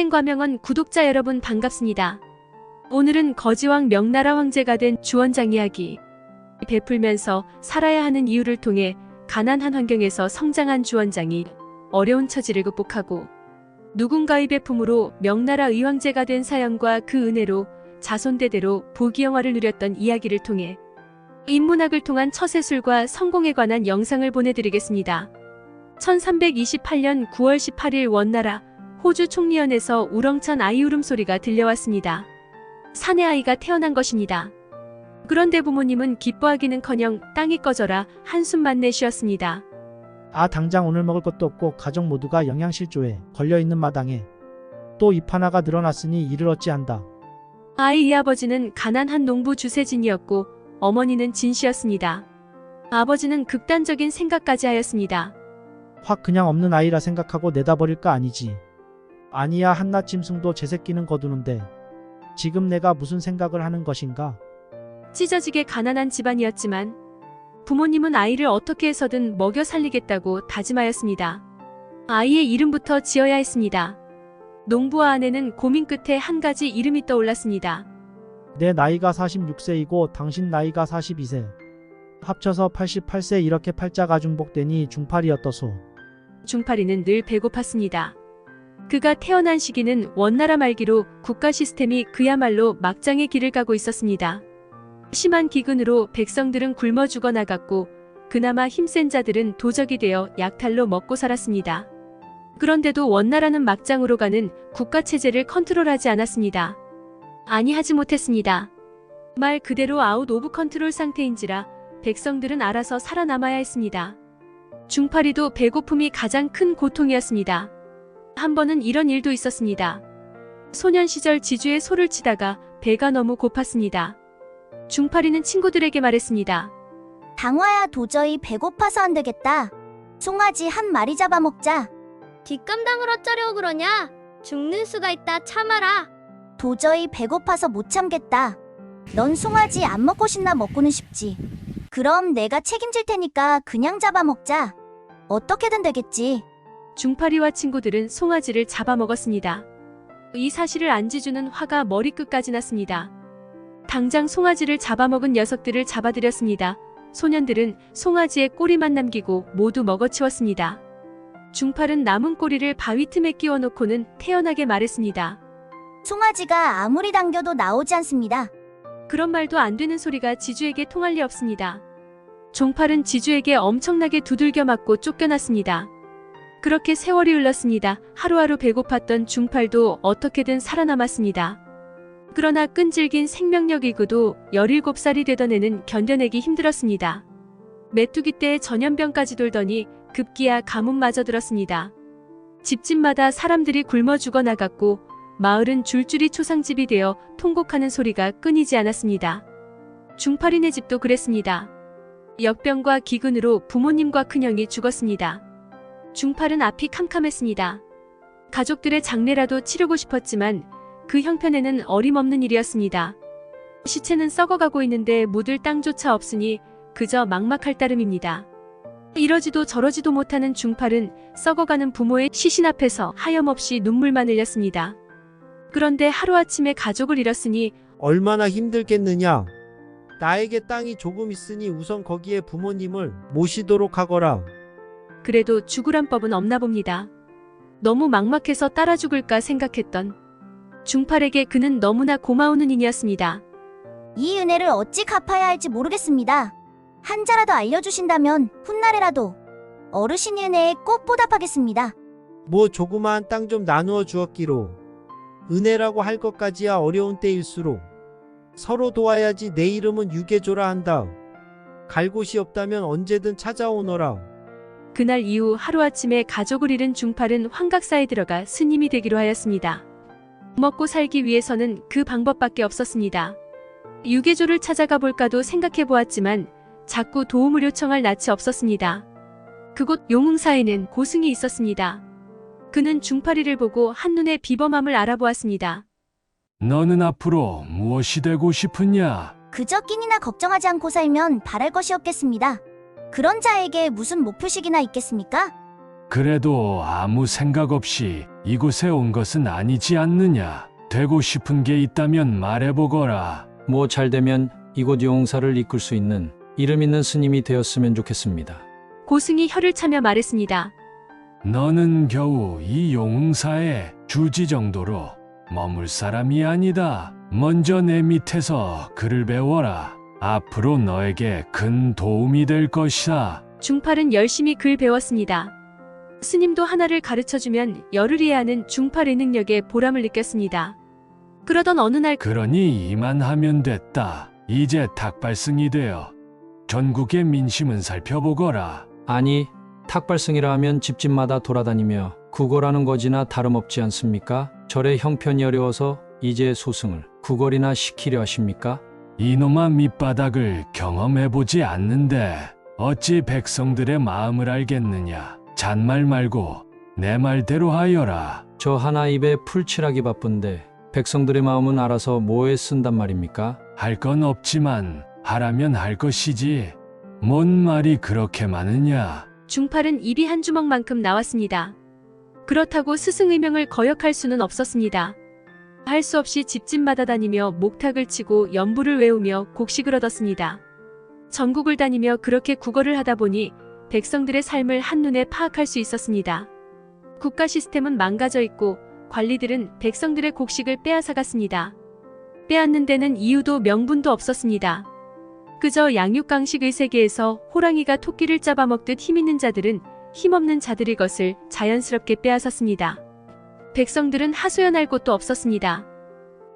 생과명언 구독자 여러분 반갑습니다. 오늘은 거지왕 명나라 황제가 된 주원장 이야기 베풀면서 살아야 하는 이유를 통해 가난한 환경에서 성장한 주원장이 어려운 처지를 극복하고 누군가의 배품으로 명나라 의왕제가 된 사연과 그 은혜로 자손대대로 보기영화를 누렸던 이야기를 통해 인문학을 통한 처세술과 성공에 관한 영상을 보내드리겠습니다. 1328년 9월 18일 원나라 호주 총리원에서 우렁찬 아이 울음소리가 들려왔습니다. 사내 아이가 태어난 것입니다. 그런데 부모님은 기뻐하기는커녕 땅이 꺼져라 한숨만 내쉬었습니다. 아 당장 오늘 먹을 것도 없고 가족 모두가 영양실조에 걸려있는 마당에 또 잎 하나가 늘어났으니 이를 어찌한다. 아이의 아버지는 가난한 농부 주세진이었고 어머니는 진씨였습니다. 아버지는 극단적인 생각까지 하였습니다. 확 그냥 없는 아이라 생각하고 내다버릴까 아니지. 아니야 한낱 짐승도 제 새끼는 거두는데 지금 내가 무슨 생각을 하는 것인가? 찢어지게 가난한 집안이었지만 부모님은 아이를 어떻게 해서든 먹여 살리겠다고 다짐하였습니다. 아이의 이름부터 지어야 했습니다. 농부와 아내는 고민 끝에 한 가지 이름이 떠올랐습니다. 내 나이가 46세이고 당신 나이가 42세. 합쳐서 88세 이렇게 팔자가 중복되니 중팔이었더소. 중파리는 늘 배고팠습니다. 그가 태어난 시기는 원나라 말기로 국가 시스템이 그야말로 막장의 길을 가고 있었습니다. 심한 기근으로 백성들은 굶어 죽어 나갔고 그나마 힘센 자들은 도적이 되어 약탈로 먹고 살았습니다. 그런데도 원나라는 막장으로 가는 국가 체제를 컨트롤하지 않았습니다. 아니 하지 못했습니다. 말 그대로 아웃 오브 컨트롤 상태인지라 백성들은 알아서 살아남아야 했습니다. 중파리도 배고픔이 가장 큰 고통이었습니다. 한 번은 이런 일도 있었습니다. 소년 시절 지주의 소를 치다가 배가 너무 고팠습니다. 중파리는 친구들에게 말했습니다. 당화야 도저히 배고파서 안 되겠다. 송아지 한 마리 잡아먹자. 뒷감당을 어쩌려고 그러냐? 죽는 수가 있다 참아라. 도저히 배고파서 못 참겠다. 넌 송아지 안 먹고 싶나 먹고는 싶지. 그럼 내가 책임질 테니까 그냥 잡아먹자. 어떻게든 되겠지. 중파리와 친구들은 송아지를 잡아먹었습니다. 이 사실을 안 지주는 화가 머리끝까지 났습니다. 당장 송아지를 잡아먹은 녀석들을 잡아들였습니다. 소년들은 송아지의 꼬리만 남기고 모두 먹어치웠습니다. 중팔은 남은 꼬리를 바위 틈에 끼워 놓고는 태연하게 말했습니다. 송아지가 아무리 당겨도 나오지 않습니다. 그런 말도 안 되는 소리가 지주에게 통할 리 없습니다. 종팔은 지주에게 엄청나게 두들겨 맞고 쫓겨났습니다. 그렇게 세월이 흘렀습니다. 하루하루 배고팠던 중팔도 어떻게든 살아남았습니다. 그러나 끈질긴 생명력이고도 17살이 되던 애는 견뎌내기 힘들었습니다. 메뚜기 때 전염병까지 돌더니 급기야 가뭄마저 들었습니다. 집집마다 사람들이 굶어 죽어나갔고 마을은 줄줄이 초상집이 되어 통곡하는 소리가 끊이지 않았습니다. 중팔이네 집도 그랬습니다. 역병과 기근으로 부모님과 큰형이 죽었습니다. 중팔은 앞이 캄캄했습니다. 가족들의 장례라도 치르고 싶었지만 그 형편에는 어림없는 일이었습니다. 시체는 썩어가고 있는데 묻을 땅조차 없으니 그저 막막할 따름입니다. 이러지도 저러지도 못하는 중팔은 썩어가는 부모의 시신 앞에서 하염없이 눈물만 흘렸습니다. 그런데 하루아침에 가족을 잃었으니 얼마나 힘들겠느냐. 나에게 땅이 조금 있으니 우선 거기에 부모님을 모시도록 하거라. 그래도 죽으란 법은 없나 봅니다. 너무 막막해서 따라 죽을까 생각했던 중팔에게 그는 너무나 고마운 은인이었습니다. 이 은혜를 어찌 갚아야 할지 모르겠습니다. 한자라도 알려주신다면 훗날에라도 어르신의 은혜에 꼭 보답하겠습니다. 뭐 조그마한 땅 좀 나누어 주었기로. 은혜라고 할 것까지야 어려운 때일수록 서로 도와야지 내 이름은 유계조라 한다. 갈 곳이 없다면 언제든 찾아오너라. 그날 이후 하루아침에 가족을 잃은 중팔은 환각사에 들어가 스님이 되기로 하였습니다. 먹고 살기 위해서는 그 방법밖에 없었습니다. 유계조를 찾아가 볼까도 생각해 보았지만 자꾸 도움을 요청할 낯이 없었습니다. 그곳 용흥사에는 고승이 있었습니다. 그는 중팔이를 보고 한눈에 비범함을 알아보았습니다. 너는 앞으로 무엇이 되고 싶으냐? 그저 끼니나 걱정하지 않고 살면 바랄 것이 없겠습니다. 그런 자에게 무슨 목표식이나 있겠습니까? 그래도 아무 생각 없이 이곳에 온 것은 아니지 않느냐. 되고 싶은 게 있다면 말해보거라. 뭐 잘 되면 이곳 용사를 이끌 수 있는 이름 있는 스님이 되었으면 좋겠습니다. 고승이 혀를 차며 말했습니다. 너는 겨우 이 용사의 주지 정도로 머물 사람이 아니다. 먼저 내 밑에서 글을 배워라. 앞으로 너에게 큰 도움이 될 것이다. 중팔은 열심히 글 배웠습니다. 스님도 하나를 가르쳐주면 열을 이해하는 중팔의 능력에 보람을 느꼈습니다. 그러던 어느 날 그러니 이만 하면 됐다. 이제 닭발승이 되어 전국의 민심은 살펴보거라. 아니, 탁발승이라 하면 집집마다 돌아다니며 구걸하는 거지나 다름없지 않습니까? 절의 형편이 어려워서 이제 소승을 구걸이나 시키려 하십니까? 이놈아 밑바닥을 경험해보지 않는데 어찌 백성들의 마음을 알겠느냐. 잔말 말고 내 말대로 하여라. 저 하나 입에 풀칠하기 바쁜데 백성들의 마음은 알아서 뭐에 쓴단 말입니까? 할 건 없지만 하라면 할 것이지. 뭔 말이 그렇게 많으냐. 중팔은 입이 한 주먹만큼 나왔습니다. 그렇다고 스승 의명을 거역할 수는 없었습니다. 할 수 없이 집집마다 다니며 목탁을 치고 연부를 외우며 곡식을 얻었습니다. 전국을 다니며 그렇게 국어를 하다 보니 백성들의 삶을 한눈에 파악할 수 있었습니다. 국가 시스템은 망가져 있고 관리들은 백성들의 곡식을 빼앗아갔습니다. 빼앗는 데는 이유도 명분도 없었습니다. 그저 양육강식의 세계에서 호랑이가 토끼를 잡아먹듯 힘있는 자들은 힘없는 자들의 것을 자연스럽게 빼앗았습니다. 백성들은 하소연할 곳도 없었습니다.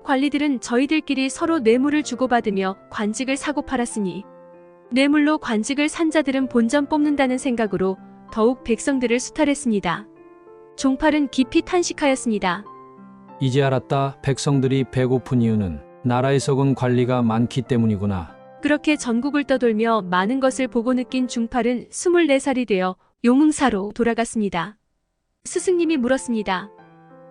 관리들은 저희들끼리 서로 뇌물을 주고받으며 관직을 사고 팔았으니 뇌물로 관직을 산 자들은 본전 뽑는다는 생각으로 더욱 백성들을 수탈했습니다. 종팔은 깊이 탄식하였습니다. 이제 알았다. 백성들이 배고픈 이유는 나라에 썩은 관리가 많기 때문이구나. 그렇게 전국을 떠돌며 많은 것을 보고 느낀 중팔은 24살이 되어 용흥사로 돌아갔습니다. 스승님이 물었습니다.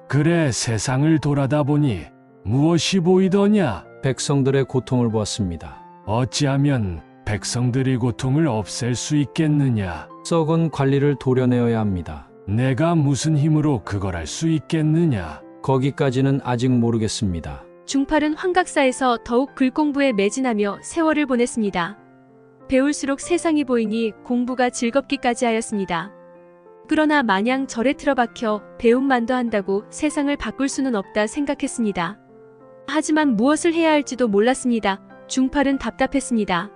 그래 세상을 돌아다 보니 무엇이 보이더냐? 백성들의 고통을 보았습니다. 어찌하면 백성들의 고통을 없앨 수 있겠느냐? 썩은 관리를 도려내어야 합니다. 내가 무슨 힘으로 그걸 할 수 있겠느냐? 거기까지는 아직 모르겠습니다. 중팔은 환각사에서 더욱 글 공부에 매진하며 세월을 보냈습니다. 배울수록 세상이 보이니 공부가 즐겁기까지 하였습니다. 그러나 마냥 절에 틀어박혀 배움만도 한다고 세상을 바꿀 수는 없다 생각했습니다. 하지만 무엇을 해야 할지도 몰랐습니다. 중팔은 답답했습니다.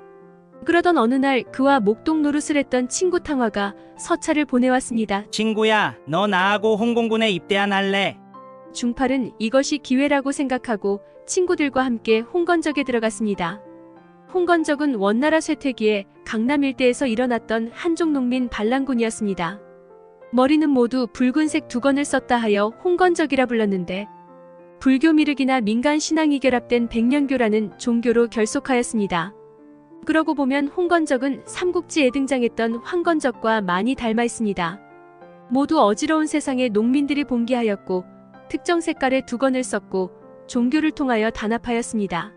그러던 어느 날 그와 목동 노릇을 했던 친구 탕화가 서찰을 보내왔습니다. 친구야, 너 나하고 홍공군에 입대 안 할래? 중팔은 이것이 기회라고 생각하고 친구들과 함께 홍건적에 들어갔습니다. 홍건적은 원나라 쇠퇴기에 강남 일대에서 일어났던 한족 농민 반란군이었습니다. 머리는 모두 붉은색 두건을 썼다 하여 홍건적이라 불렀는데 불교 미륵이나 민간 신앙이 결합된 백년교라는 종교로 결속하였습니다. 그러고 보면 홍건적은 삼국지에 등장했던 황건적과 많이 닮아 있습니다. 모두 어지러운 세상에 농민들이 봉기하였고 특정 색깔의 두건을 썼고 종교를 통하여 단합하였습니다.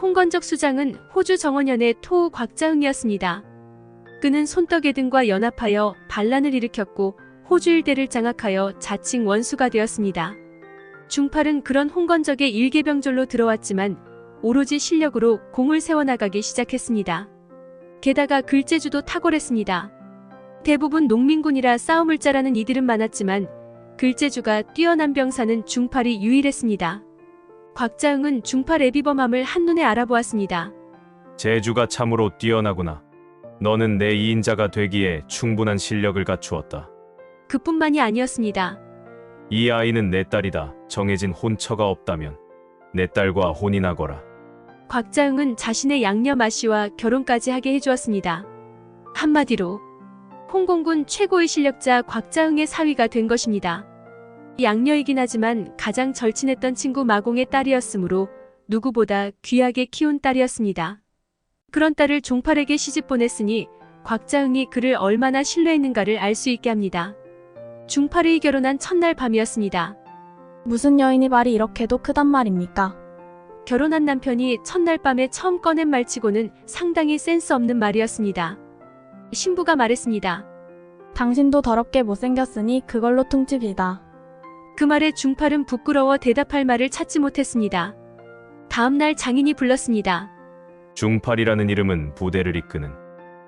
홍건적 수장은 호주 정원현의 토우 곽자흥이었습니다. 그는 손떡애 등과 연합하여 반란을 일으켰고 호주 일대를 장악하여 자칭 원수가 되었습니다. 중팔은 그런 홍건적의 일개병졸로 들어왔지만 오로지 실력으로 공을 세워나가기 시작했습니다. 게다가 글재주도 탁월했습니다. 대부분 농민군이라 싸움을 짜라는 이들은 많았지만 글재주가 뛰어난 병사는 중팔이 유일했습니다. 곽자흥은 중팔 애비범함을 한눈에 알아보았습니다. 재주가 참으로 뛰어나구나. 너는 내 2인자가 되기에 충분한 실력을 갖추었다. 그뿐만이 아니었습니다. 이 아이는 내 딸이다. 정해진 혼처가 없다면 내 딸과 혼인하거라. 곽자흥은 자신의 양녀 마 씨와 결혼까지 하게 해주었습니다. 한마디로 홍공군 최고의 실력자 곽자흥의 사위가 된 것입니다. 양녀이긴 하지만 가장 절친했던 친구 마공의 딸이었으므로 누구보다 귀하게 키운 딸이었습니다. 그런 딸을 종팔에게 시집 보냈으니 곽자흥이 그를 얼마나 신뢰했는가를 알 수 있게 합니다. 중팔이 결혼한 첫날 밤이었습니다. 무슨 여인이 말이 이렇게도 크단 말입니까? 결혼한 남편이 첫날 밤에 처음 꺼낸 말치고는 상당히 센스 없는 말이었습니다. 신부가 말했습니다. 당신도 더럽게 못생겼으니 그걸로 퉁칩시다. 그 말에 중팔은 부끄러워 대답할 말을 찾지 못했습니다. 다음 날 장인이 불렀습니다. 중팔이라는 이름은 부대를 이끄는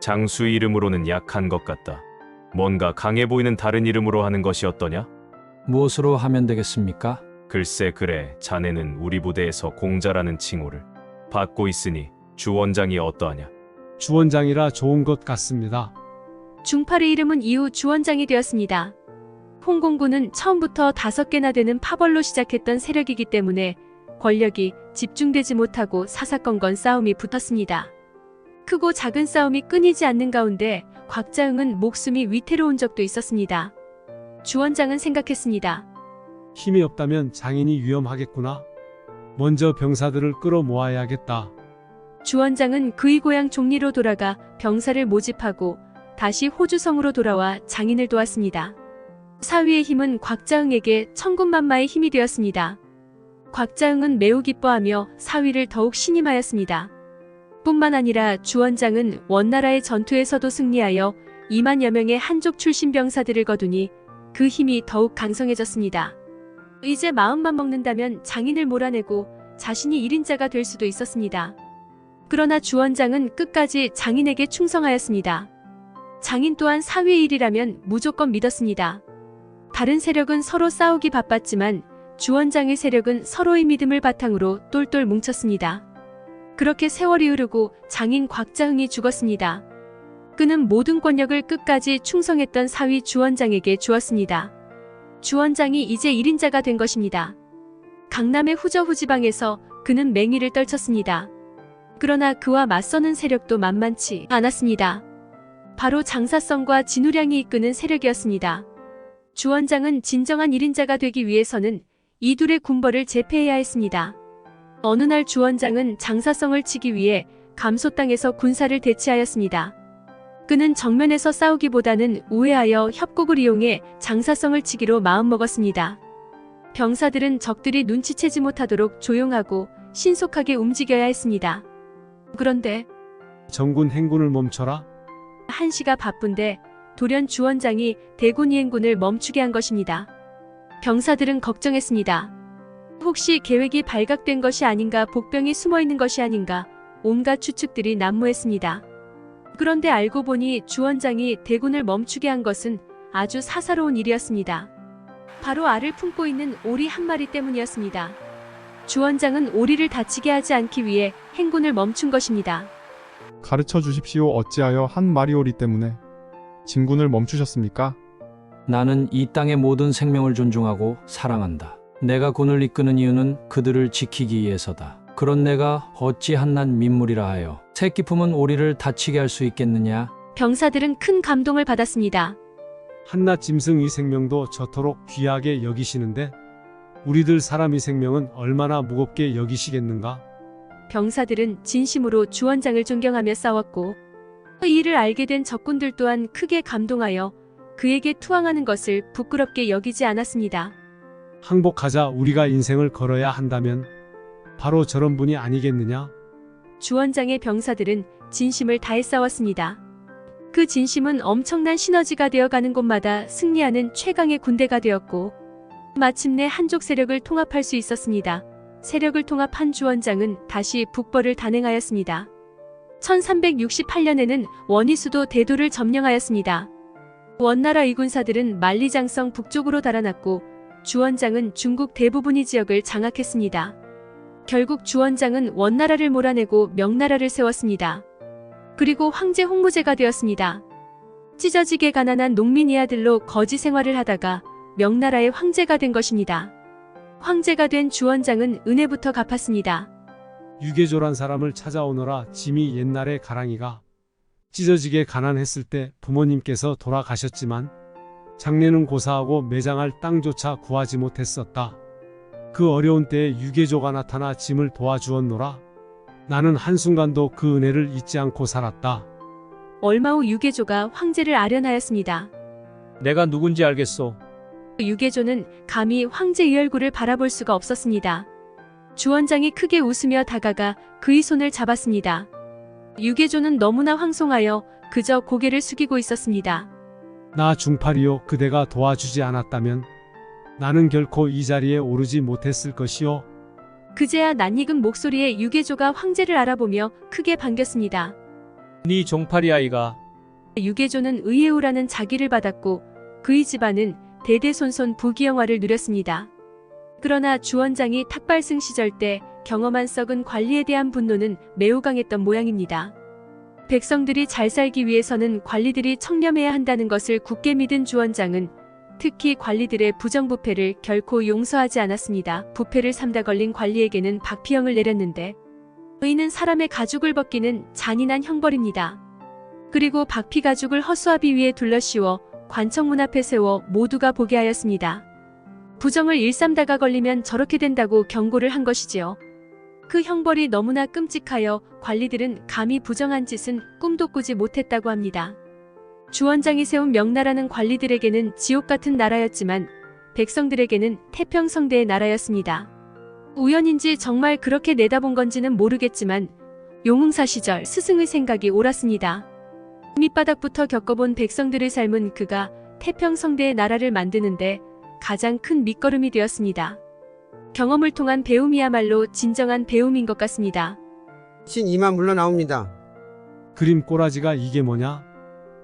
장수의 이름으로는 약한 것 같다. 뭔가 강해 보이는 다른 이름으로 하는 것이 어떠냐? 무엇으로 하면 되겠습니까? 글쎄 그래 자네는 우리 부대에서 공자라는 칭호를 받고 있으니 주 원장이 어떠하냐? 주원장이라 좋은 것 같습니다. 중팔의 이름은 이후 주원장이 되었습니다. 홍공군은 처음부터 다섯 개나 되는 파벌로 시작했던 세력이기 때문에 권력이 집중되지 못하고 사사건건 싸움이 붙었습니다. 크고 작은 싸움이 끊이지 않는 가운데 곽자응은 목숨이 위태로운 적도 있었습니다. 주원장은 생각했습니다. 힘이 없다면 장인이 위험하겠구나. 먼저 병사들을 끌어모아야겠다. 주원장은 그의 고향 종리로 돌아가 병사를 모집하고 다시 호주성으로 돌아와 장인을 도왔습니다. 사위의 힘은 곽자응에게 천군만마의 힘이 되었습니다. 곽자응은 매우 기뻐하며 사위를 더욱 신임하였습니다. 뿐만 아니라 주원장은 원나라의 전투에서도 승리하여 2만여 명의 한족 출신 병사들을 거두니 그 힘이 더욱 강성해졌습니다. 이제 마음만 먹는다면 장인을 몰아내고 자신이 1인자가 될 수도 있었습니다. 그러나 주원장은 끝까지 장인에게 충성하였습니다. 장인 또한 사위의 일이라면 무조건 믿었습니다. 다른 세력은 서로 싸우기 바빴지만 주원장의 세력은 서로의 믿음을 바탕으로 똘똘 뭉쳤습니다. 그렇게 세월이 흐르고 장인 곽자흥이 죽었습니다. 그는 모든 권력을 끝까지 충성했던 사위 주원장에게 주었습니다. 주원장이 이제 1인자가 된 것입니다. 강남의 후저후 지방에서 그는 맹위를 떨쳤습니다. 그러나 그와 맞서는 세력도 만만치 않았습니다. 바로 장사성과 진우량이 이끄는 세력이었습니다. 주원장은 진정한 1인자가 되기 위해서는 이 둘의 군벌을 제패해야 했습니다. 어느 날 주원장은 장사성을 치기 위해 감소 땅에서 군사를 대치하였습니다. 그는 정면에서 싸우기보다는 우회하여 협곡을 이용해 장사성을 치기로 마음먹었습니다. 병사들은 적들이 눈치채지 못하도록 조용하고 신속하게 움직여야 했습니다. 그런데 정군 행군을 멈춰라. 한시가 바쁜데 돌연 주원장이 대군 이행군을 멈추게 한 것입니다. 병사들은 걱정했습니다. 혹시 계획이 발각된 것이 아닌가 복병이 숨어 있는 것이 아닌가 온갖 추측들이 난무했습니다. 그런데 알고 보니 주원장이 대군을 멈추게 한 것은 아주 사사로운 일이었습니다. 바로 알을 품고 있는 오리 한 마리 때문이었습니다. 주원장은 오리를 다치게 하지 않기 위해 행군을 멈춘 것입니다. 가르쳐 주십시오. 어찌하여 한 마리 오리 때문에 진군을 멈추셨습니까? 나는 이 땅의 모든 생명을 존중하고 사랑한다. 내가 군을 이끄는 이유는 그들을 지키기 위해서다. 그런 내가 어찌 한낱 민물이라 하여 새끼 품은 오리를 다치게 할 수 있겠느냐? 병사들은 큰 감동을 받았습니다. 한낱 짐승의 생명도 저토록 귀하게 여기시는데 우리들 사람의 생명은 얼마나 무겁게 여기시겠는가? 병사들은 진심으로 주원장을 존경하며 싸웠고 이 일을 알게 된 적군들 또한 크게 감동하여 그에게 투항하는 것을 부끄럽게 여기지 않았습니다. 항복하자 우리가 인생을 걸어야 한다면 바로 저런 분이 아니겠느냐? 주원장의 병사들은 진심을 다해 싸웠습니다. 그 진심은 엄청난 시너지가 되어가는 곳마다 승리하는 최강의 군대가 되었고 마침내 한족 세력을 통합할 수 있었습니다. 세력을 통합한 주원장은 다시 북벌을 단행하였습니다. 1368년에는 원희수도 대도를 점령하였습니다. 원나라 이군사들은 만리장성 북쪽으로 달아났고 주원장은 중국 대부분의 지역을 장악했습니다. 결국 주원장은 원나라를 몰아내고 명나라를 세웠습니다. 그리고 황제 홍무제가 되었습니다. 찢어지게 가난한 농민이 아들로 거지 생활을 하다가 명나라의 황제가 된 것입니다. 황제가 된 주원장은 은혜부터 갚았습니다. 유계조란 사람을 찾아오너라 짐이 옛날에 가랑이가 찢어지게 가난했을 때 부모님께서 돌아가셨지만 장례는 고사하고 매장할 땅조차 구하지 못했었다. 그 어려운 때에 유계조가 나타나 짐을 도와주었노라. 나는 한순간도 그 은혜를 잊지 않고 살았다. 얼마 후 유계조가 황제를 아련하였습니다. 내가 누군지 알겠소. 유계조는 감히 황제의 얼굴을 바라볼 수가 없었습니다. 주원장이 크게 웃으며 다가가 그의 손을 잡았습니다. 유계조는 너무나 황송하여 그저 고개를 숙이고 있었습니다. 나 중팔이요 그대가 도와주지 않았다면 나는 결코 이 자리에 오르지 못했을 것이요. 그제야 낯익은 목소리에 유계조가 황제를 알아보며 크게 반겼습니다. 네 종파리 아이가 유계조는 의예우라는 자기를 받았고 그의 집안은 대대손손 부귀영화를 누렸습니다. 그러나 주원장이 탁발승 시절 때 경험한 썩은 관리에 대한 분노는 매우 강했던 모양입니다. 백성들이 잘 살기 위해서는 관리들이 청렴해야 한다는 것을 굳게 믿은 주원장은 특히 관리들의 부정부패를 결코 용서하지 않았습니다. 부패를 삼다 걸린 관리에게는 박피형을 내렸는데 의는 사람의 가죽을 벗기는 잔인한 형벌입니다. 그리고 박피 가죽을 허수아비 위에 둘러씌워 관청문 앞에 세워 모두가 보게 하였습니다. 부정을 일삼다가 걸리면 저렇게 된다고 경고를 한 것이지요. 그 형벌이 너무나 끔찍하여 관리들은 감히 부정한 짓은 꿈도 꾸지 못했다고 합니다. 주원장이 세운 명나라는 관리들에게는 지옥 같은 나라였지만 백성들에게는 태평성대의 나라였습니다. 우연인지 정말 그렇게 내다본 건지는 모르겠지만 용흥사 시절 스승의 생각이 옳았습니다. 밑바닥부터 겪어본 백성들의 삶은 그가 태평성대의 나라를 만드는데 가장 큰 밑거름이 되었습니다. 경험을 통한 배움이야말로 진정한 배움인 것 같습니다. 신 이만 물러나옵니다. 그림 꼬라지가 이게 뭐냐?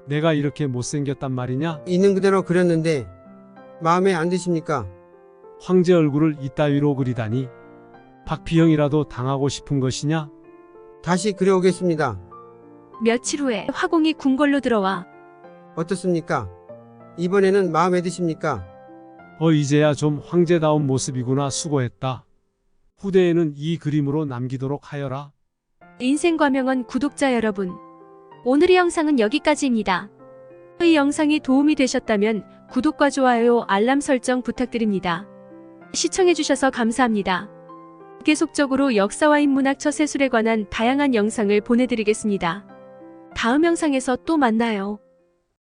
내가 이렇게 못생겼단 말이냐? 있는 그대로 그렸는데 마음에 안 드십니까? 황제 얼굴을 이따위로 그리다니 박피형이라도 당하고 싶은 것이냐? 다시 그려오겠습니다. 며칠 후에 화공이 궁궐로 들어와 어떻습니까? 이번에는 마음에 드십니까? 어 이제야 좀 황제다운 모습이구나 수고했다. 후대에는 이 그림으로 남기도록 하여라. 인생과명원 구독자 여러분 오늘의 영상은 여기까지입니다. 이 영상이 도움이 되셨다면 구독과 좋아요 알람 설정 부탁드립니다. 시청해주셔서 감사합니다. 계속적으로 역사와 인문학 처세술에 관한 다양한 영상을 보내드리겠습니다. 다음 영상에서 또 만나요.